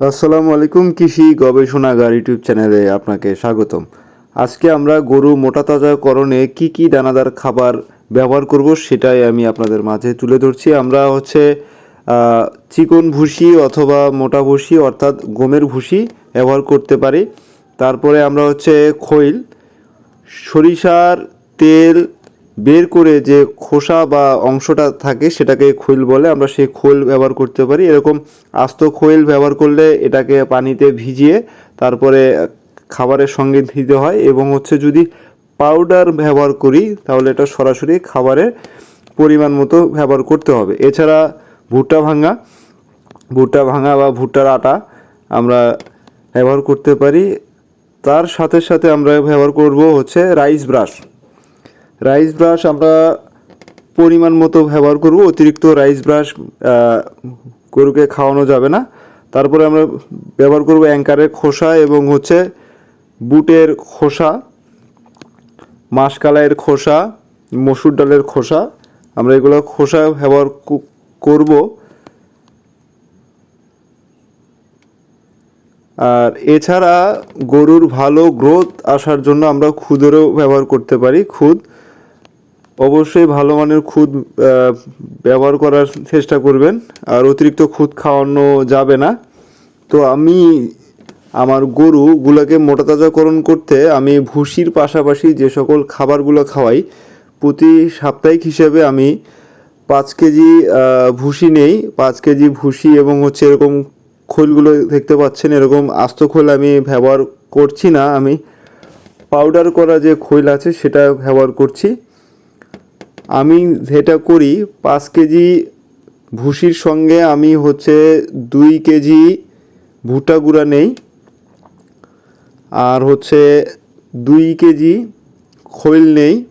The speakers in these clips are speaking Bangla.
আসসালামু আলাইকুম, কৃষি গবেষণাগার ইউটিউব চ্যানেলে আপনাকে স্বাগতম। আজকে আমরা গরু মোটা তাজাকরণে কি কি দানাদার খাবার ব্যবহার করব সেটাই আমি আপনাদের মাঝে তুলে ধরছি। আমরা হচ্ছে চিকন ভুসি অথবা মোটা ভুসি অর্থাৎ গমের ভুসি ব্যবহার করতে পারি। তারপরে আমরা হচ্ছে খৈল, সরিষার তেল বের করে যে খোসা বা অংশটা থাকে সেটাকে খৈল বলে, আমরা সেই খৈল ব্যবহার করতে পারি। এরকম আস্ত খৈল ব্যবহার করলে এটাকে পানিতে ভিজিয়ে তারপরে খাবারের সঙ্গে দিতে হয় এবং হচ্ছে যদি পাউডার ব্যবহার করি, তাহলে এটা সরাসরি খাবারের পরিমাণ মতো ব্যবহার করতে হবে। এছাড়া ভুট্টা ভাঙা ভুট্টা ভাঙা বা ভুট্টার আটা আমরা ব্যবহার করতে পারি। তার সাথে সাথে আমরা ব্যবহার করব হচ্ছে রাইস ব্রাশ। রাইস ব্রাশ আমরা পরিমাণ মতো ব্যবহার করব, অতিরিক্ত রাইস ব্রাশ গরুকে খাওয়ানো যাবে না। তারপরে আমরা ব্যবহার করব অ্যাঙ্কারের খোসা এবং হচ্ছে বুটের খোসা, মাসকালাইয়ের খোসা, মসুর ডালের খোসা। আমরা এগুলো খোসা ব্যবহার করব। আর এছাড়া গরুর ভালো গ্রোথ আসার জন্য আমরা খুদেরও ব্যবহার করতে পারি, খুদ। অবশ্যই ভালো মানের খুদ ব্যবহার করার চেষ্টা করবেন। আর অতিরিক্ত খুদ খাওয়ানো যাবে না। তো আমি, আমার গরুগুলোকে মোটা তাজাকরণ করতে আমি ভুসির পাশাপাশি যে সকল খাবারগুলো খাওয়াই, প্রতি সাপ্তাহিক হিসেবে আমি পাঁচ কেজি ভুসি নেই। পাঁচ কেজি ভুসি এবং হচ্ছে এরকম খোলগুলো দেখতে পাচ্ছেন, এরকম আস্ত খোল আমি ব্যবহার করছি না। আমি পাউডার করা যে খৈল আছে, সেটা ব্যবহার করছি। আমি যেটা করি, পাঁচ কেজি ভুসির সঙ্গে আমি হচ্ছে দুই কেজি ভুট্টা গুঁড়া নেই। আর হচ্ছে দুই কেজি খৈল নেই।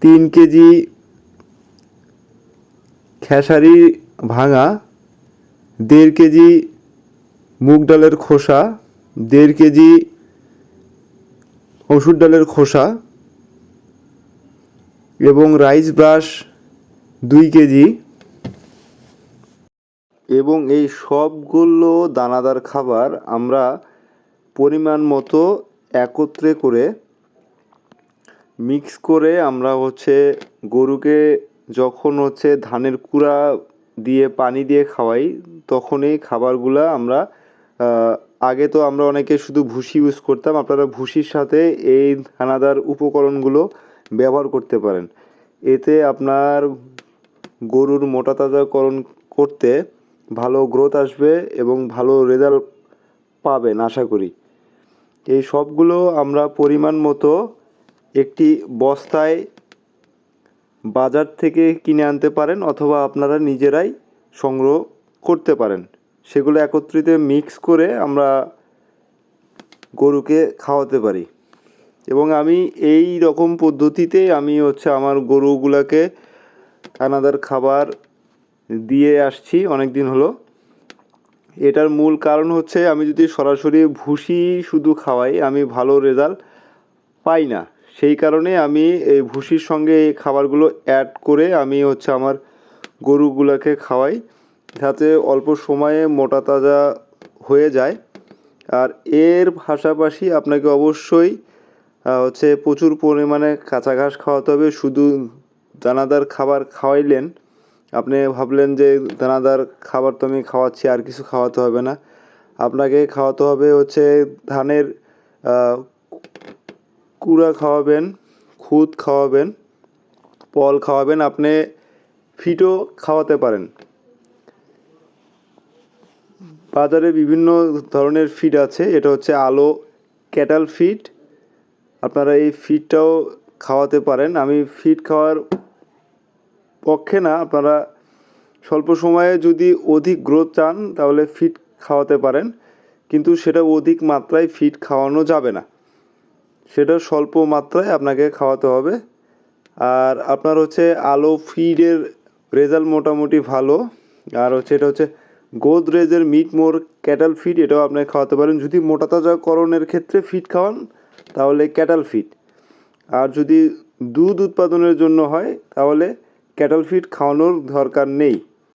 তিন কেজি খেসারি ভাঙা। দেড় কেজি মুগ ডালের খোসা। দেড় কেজি মসুর ডালের খোসা। এবং রাইস ব্রাশ দুই কেজি। এবং এই সবগুলো দানাদার খাবার আমরা পরিমাণ মতো একত্রে করে মিক্স করে আমরা হচ্ছে গরুকে যখন হচ্ছে ধানের কুড়া দিয়ে পানি দিয়ে খাওয়াই তখন এই খাবারগুলো আমরা আগে তো আমরা অনেকে শুধু ভুসি ইউজ করতাম। আপনারা ভুসির সাথে এই দানাদার উপকরণগুলো ব্যবহার করতে পারেন। এতে আপনার গরুর মোটা তাজাকরণ করতে ভালো গ্রোথ আসবে এবং ভালো রেজাল্ট পাবেন আশা করি। এই সবগুলো আমরা পরিমাণ মতো একটি বস্তায় বাজার থেকে কিনে আনতে পারেন অথবা আপনারা নিজেরাই সংগ্রহ করতে পারেন। সেগুলো একত্রিত মিক্স করে আমরা গরুকে খাওয়াতে পারি। এবং আমি এই রকম পদ্ধতিতে আমি হচ্ছে আমার গরুগুলাকে দানাদার খাবার দিয়ে আসছি অনেক দিন হলো। এটার মূল কারণ হচ্ছে আমি যদি সরাসরি ভুসি শুধু খাওয়াই, আমি ভালো রেজাল্ট পাই না। সেই কারণে আমি এই ভুসির সঙ্গে এই খাবারগুলো অ্যাড করে আমি হচ্ছে আমার গরুগুলোকে খাওয়াই, যাতে অল্প সময়ে মোটা তাজা হয়ে যায়। আর এর পাশাপাশি আপনাকে অবশ্যই হচ্ছে প্রচুর পরিমাণে কাঁচা ঘাস খাওয়াতে হবে। শুধু দানাদার খাবার খাওয়াইলেন, আপনি ভাবলেন যে দানাদার খাবার তো আমি খাওয়াচ্ছি, আর কিছু খাওয়াতে হবে না। আপনাকে খাওয়াতে হবে হচ্ছে ধানের কুড়া খাওয়াবেন, খুদ খাওয়াবেন, পল খাওয়াবেন, আপনি ফিটও খাওয়াতে পারেন। বাজারে বিভিন্ন ধরনের ফিড আছে, এটা হচ্ছে আলো ক্যাটাল ফিড আপনারা এই ফিডটাও খাওয়াতে পারেন। আমি ফিড খাওয়ার পক্ষে না, আপনারা স্বল্প সময়ে যদি অধিক গ্রোথ চান, তাহলে ফিড খাওয়াতে পারেন। কিন্তু সেটা অধিক মাত্রায় ফিড খাওয়ানো যাবে না। সেটা স্বল্প মাত্রায় আপনাকে খাওয়াতে হবে। আর আপনার হচ্ছে আলো ফিডের রেজাল্ট মোটামুটি ভালো। আর হচ্ছে এটা হচ্ছে গোদরেজের মিট মোর ক্যাটাল ফিড এটাও আপনাকে খাওয়াতে পারেন। যদি মোটা তাজাকরণের ক্ষেত্রে ফিড খাওয়ান তাহলে ক্যাটাল ফিড আর যদি দুধ উৎপাদনের জন্য হয়, তাহলে ক্যাটাল ফিড খাওয়ানোর দরকার নেই।